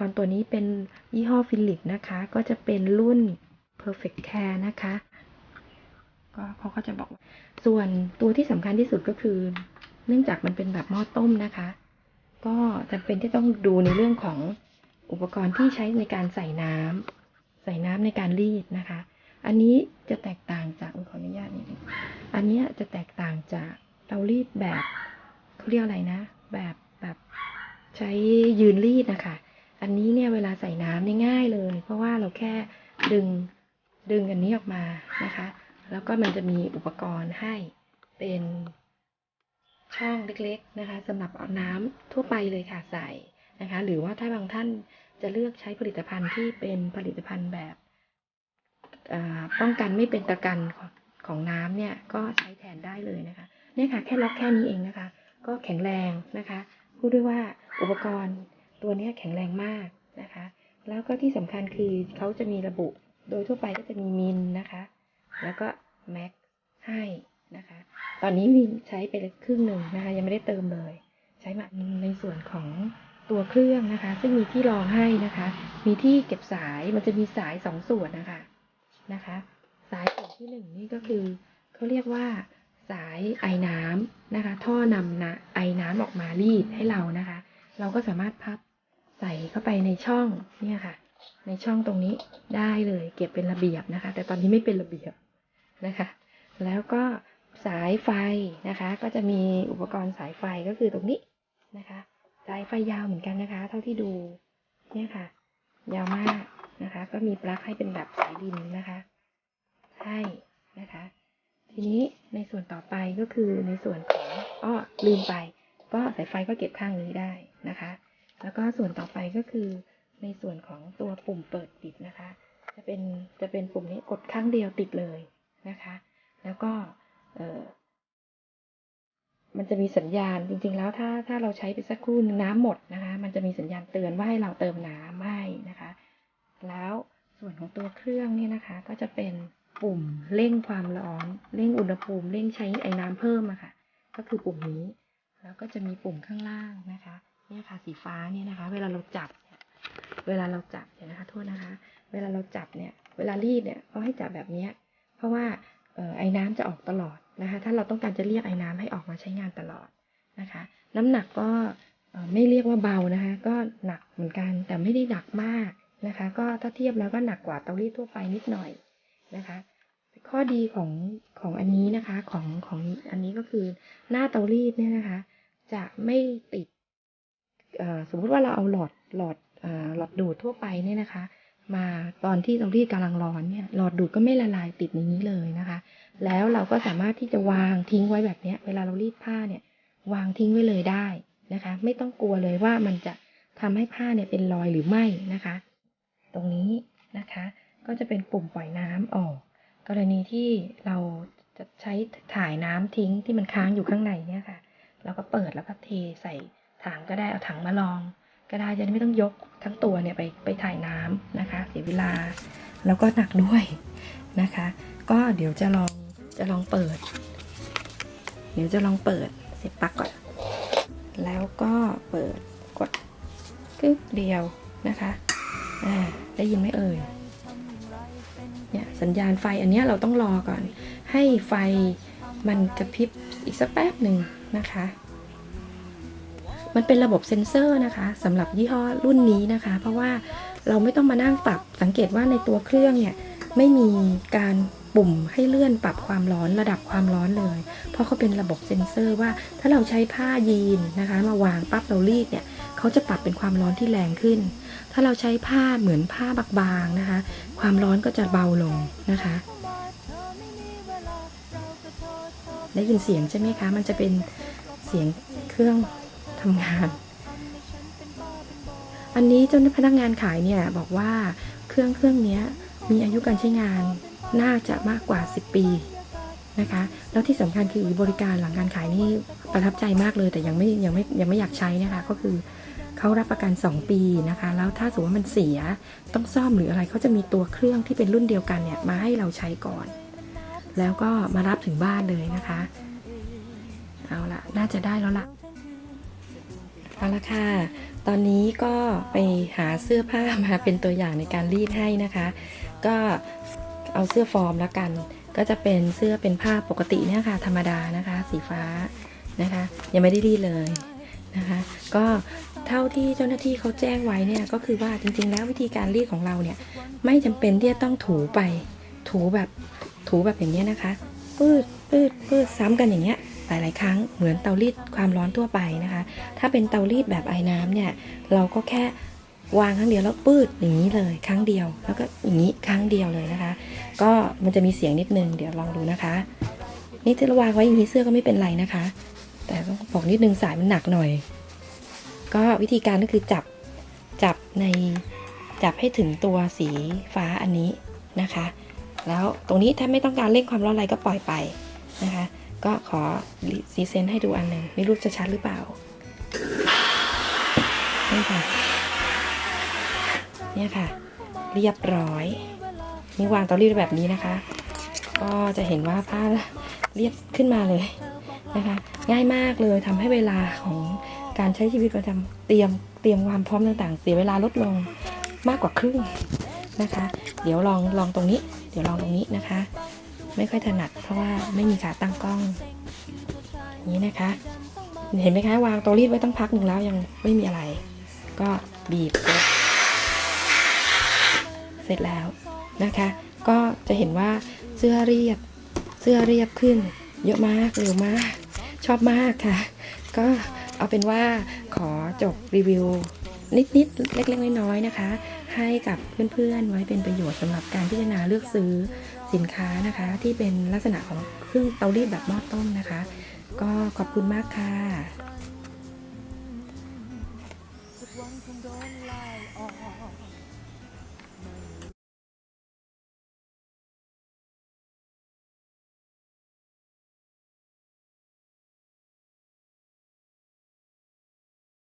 กรณ์ตัวนี้เป็นยี่ห้อฟิลิปนะคะ ก็จะเป็นรุ่น perfect care นะคะก็เขาก็จะบอกว่าส่วนตัวที่สำคัญที่สุดก็คือ เนื่องจากมันเป็นแบบหม้อต้มนะคะ ก็จำเป็นที่ต้องดูในเรื่องของอุปกรณ์ที่ใช้ในการใส่น้ำใส่น้ำในการรีดนะคะ อันนี้จะแตกต่างจากขออนุญาตนิดนึงอันเนี้ยจะแตกต่างจากเตารีดแบบเขาเรียกอะไรนะ แบบแบบใช้ยืนรีดนะคะ อันนี้เนี่ยเวลาใส่น้ำเนี่ยง่ายเลย เพราะว่าเราแค่ดึงดึงอันนี้ออกมานะคะ แล้วก็มันจะมีอุปกรณ์ให้เป็นช่องเล็กๆนะคะสำหรับเอาน้ำทั่วไปเลยค่ะใส่นะคะ หรือว่าถ้าบางท่านจะเลือกใช้ผลิตภัณฑ์ที่เป็นผลิตภัณฑ์แบบป้องกันไม่เป็นตะกันของของน้ำเนี่ยก็ใช้แทนได้เลยนะคะเนี่ยค่ะแค่ล็อกแค่นี้เองนะคะ ก็แข็งแรงนะคะพูดด้วยว่าอุปกรณ์ ตัวนี้แข็งแรงมากนะคะ แล้วก็ที่สำคัญคือเขาจะมีระบุ โดยทั่วไปก็จะมีมิลนะคะ แล้วก็แม็กให้นะคะ ตอนนี้มีใช้ไปครึ่งหนึ่งนะคะ ยังไม่ได้เติมเลย ใช้มาในส่วนของตัวเครื่องนะคะ ซึ่งมีที่รองให้นะคะ มีที่เก็บสาย มันจะมีสายสองส่วนนะคะนะคะ สายส่วนที่หนึ่งนี่ก็คือเขาเรียกว่าสายไอน้ำนะคะ ท่อนำนะไอน้ำออกมารีดให้เรานะคะ เราก็สามารถพับ ใส่เข้าไปในช่องเนี่ยค่ะ ในช่องตรงนี้ได้เลยเก็บเป็นระเบียบนะคะ แต่ตอนนี้ไม่เป็นระเบียบนะคะ แล้วก็สายไฟนะคะ ก็จะมีอุปกรณ์สายไฟก็คือตรงนี้นะคะ สายไฟยาวเหมือนกันนะคะ เท่าที่ดูเนี่ยค่ะ ยาวมากนะคะ ก็มีปลั๊กให้เป็นแบบสายดินนะคะให้นะคะ ทีนี้ในส่วนต่อไปก็คือในส่วนของอ้อลืมไป ก็สายไฟก็เก็บข้างนี้ได้นะคะ แล้วก็ส่วนต่อไปก็คือในส่วนของตัวปุ่มเปิดปิดนะคะ จะเป็นจะเป็นปุ่มนี้กดครั้งเดียวติดเลยนะคะ แล้วก็เออมันจะมีสัญญาณจริงๆ แล้วถ้าถ้าเราใช้ไปสักครู่นึงน้ำหมดนะคะ มันจะมีสัญญาณเตือนว่าให้เราเติมน้ำให้นะคะ แล้วส่วนของตัวเครื่องเนี่ยนะคะ ก็จะเป็นปุ่มเร่งความร้อนเร่งอุณหภูมิเร่งใช้ไอ้น้ำเพิ่มอะค่ะ ก็คือปุ่มนี้ แล้วก็จะมีปุ่มข้างล่างนะคะ เนี่ยค่ะสีฟ้าเนี่ยนะคะ เวลาเราจับ เวลาเราจับเดี๋ยวนะคะโทษนะคะ เวลาเราจับเนี่ย เวลารีดเนี่ยก็ให้จับแบบเนี้ยเพราะว่าออไอ้น้ำจะออกตลอดนะคะ ถ้าเราต้องการจะเรียกไอ้น้ำให้ออกมาใช้งานตลอดนะคะ น้ำหนักก็ไม่เรียกว่าเบานะคะ ก็หนักเหมือนกันแต่ไม่ได้หนักมากนะคะ ก็ถ้าเทียบแล้วก็หนักกว่าเตารีดทั่วไปนิดหน่อยนะคะ ข้อดีของของอันนี้นะคะของของอันนี้ก็คือหน้าเตารีดเนี่ยนะคะ จะไม่ติด สมมุติว่าเราเอาหลอดหลอดหลอดดูดทั่วไปเนี่ยนะคะ มาตอนที่เตารีดกำลังร้อนเนี่ยหลอดดูดก็ไม่ละลายติดในนี้เลยนะคะ แล้วเราก็สามารถที่จะวางทิ้งไว้แบบเนี้ยเวลาเรารีดผ้าเนี่ยวางทิ้งไว้เลยได้นะคะ ไม่ต้องกลัวเลยว่ามันจะทำให้ผ้าเนี่ยเป็นรอยหรือไม่นะคะ ตรงนี้นะคะก็จะเป็นปุ่มปล่อยน้ำออก กรณีที่เราจะใช้ถ่ายน้ำทิ้งที่มันค้างอยู่ข้างในเนี่ยค่ะเราก็เปิดแล้วก็เทใส่ ถังก็ได้เอาถังมาลอง ก็ได้จะไม่ต้องยกทั้งตัวเนี่ยไปไปถ่ายน้ำนะคะ เสียเวลา แล้วก็หนักด้วยนะคะ ก็เดี๋ยวจะลองจะลองเปิด เดี๋ยวจะลองเปิดเสียบปลั๊กก่อน แล้วก็เปิดกดกึ๊กเดียวนะคะอ่าได้ยินไหมเอ่ยเนี่ยสัญญาณไฟอันนี้เราต้องรอก่อน ให้ไฟมันกระพริบอีกสักแป๊บหนึ่งนะคะ มันเป็นระบบเซ็นเซอร์นะคะสำหรับยี่ห้อรุ่นนี้นะคะ เพราะว่าเราไม่ต้องมานั่งปรับสังเกตว่าในตัวเครื่องเนี่ยไม่มีการปุ่มให้เลื่อนปรับความร้อนระดับความร้อนเลย เพราะเขาเป็นระบบเซ็นเซอร์ว่าถ้าเราใช้ผ้ายีนนะคะ มาวางปั๊บเรารีดเนี่ยเขาจะปรับเป็นความร้อนที่แรงขึ้น ถ้าเราใช้ผ้าเหมือนผ้าบางๆนะคะ ความร้อนก็จะเบาลงนะคะ ได้ยินเสียงใช่ไหมคะ มันจะเป็นเสียงเครื่อง ทำงาน อันนี้เจ้าหน้าพนักงานขายเนี่ยบอกว่าเครื่องเครื่องนี้มีอายุการใช้งานน่าจะมากกว่า 10 ปีนะคะ แล้วที่สำคัญคือบริการหลังการขายนี่ประทับใจมากเลย แต่ยังไม่ยังไม่ยังไม่อยากใช้นะคะ ก็คือเขารับประกัน 2 ปีนะคะ แล้วถ้าสมมติว่ามันเสียต้องซ่อมหรืออะไรเขาจะมีตัวเครื่องที่เป็นรุ่นเดียวกันเนี่ยมาให้เราใช้ก่อน แล้วก็มารับถึงบ้านเลยนะคะ เอาละน่าจะได้แล้วล่ะ เอาละค่ะ ตอนนี้ก็ไปหาเสื้อผ้ามาเป็นตัวอย่างในการรีดให้นะคะ ก็เอาเสื้อฟอร์มแล้วกัน ก็จะเป็นเสื้อเป็นผ้าปกติเนี่ยค่ะ ธรรมดานะคะ สีฟ้านะคะ ยังไม่ได้รีดเลยนะคะ ก็เท่าที่เจ้าหน้าที่เขาแจ้งไว้เนี่ยก็คือว่าจริงๆ แล้ววิธีการรีดของเราเนี่ย ไม่จำเป็นที่จะต้องถูไปถูแบบถูแบบอย่างเงี้ยนะคะ ปืดปืดปืดซ้ำกันอย่างเงี้ย หลาย ๆ ครั้งเหมือนเตารีดความร้อนทั่วไปนะคะ ถ้าเป็นเตารีดแบบไอ้น้ำเนี่ยเราก็แค่วางครั้งเดียวแล้วปืดอย่างนี้เลยครั้งเดียว แล้วก็อย่างนี้ครั้งเดียวเลยนะคะ ก็มันจะมีเสียงนิดนึงเดี๋ยวลองดูนะคะ นี่ถ้าเราวางไว้อย่างนี้เสื้อก็ไม่เป็นไรนะคะ แต่ต้องบอกนิดนึงสายมันหนักหน่อย ก็วิธีการก็คือจับจับในจับให้ถึงตัวสีฟ้าอันนี้นะคะ แล้วตรงนี้ถ้าไม่ต้องการเร่งความร้อนอะไรก็ปล่อยไปนะคะ ก็ขอซีเซนให้ดูอันหนึ่งไม่รู้จะชัดหรือเปล่านี่ค่ะเนี่ยค่ะ เรียบร้อยนี่วางเตารีดแบบนี้นะคะ ก็จะเห็นว่าผ้าเรียบขึ้นมาเลยนะคะ ง่ายมากเลยทำให้เวลาของการใช้ชีวิตประจำเตรียมเตรียมความพร้อมต่างๆ เสียเวลาลดลงมากกว่าครึ่งนะคะ เดี๋ยวลองลองตรงนี้ เดี๋ยวลองตรงนี้นะคะ ไม่ค่อยถนัด เพราะว่าไม่มีขาตั้งกล้องอย่างนี้นะคะ เห็นไหมคะวางเตารีดไว้ตั้งพักหนึ่งแล้วยังไม่มีอะไร ก็บีบ เสร็จแล้วนะคะ ก็จะเห็นว่าเสื้อเรียบเสื้อเรียบขึ้น เยอะมากเร็วมาก ชอบมากค่ะ ก็เอาเป็นว่าขอจบรีวิวนิดๆเล็กๆน้อยๆนะคะ ให้กับเพื่อนๆ ไว้เป็นประโยชน์สำหรับการพิจารณาเลือกซื้อสินค้านะคะ ที่เป็นลักษณะของเครื่องเตารีดแบบหม้อต้มนะคะ ก็ขอบคุณมากค่ะ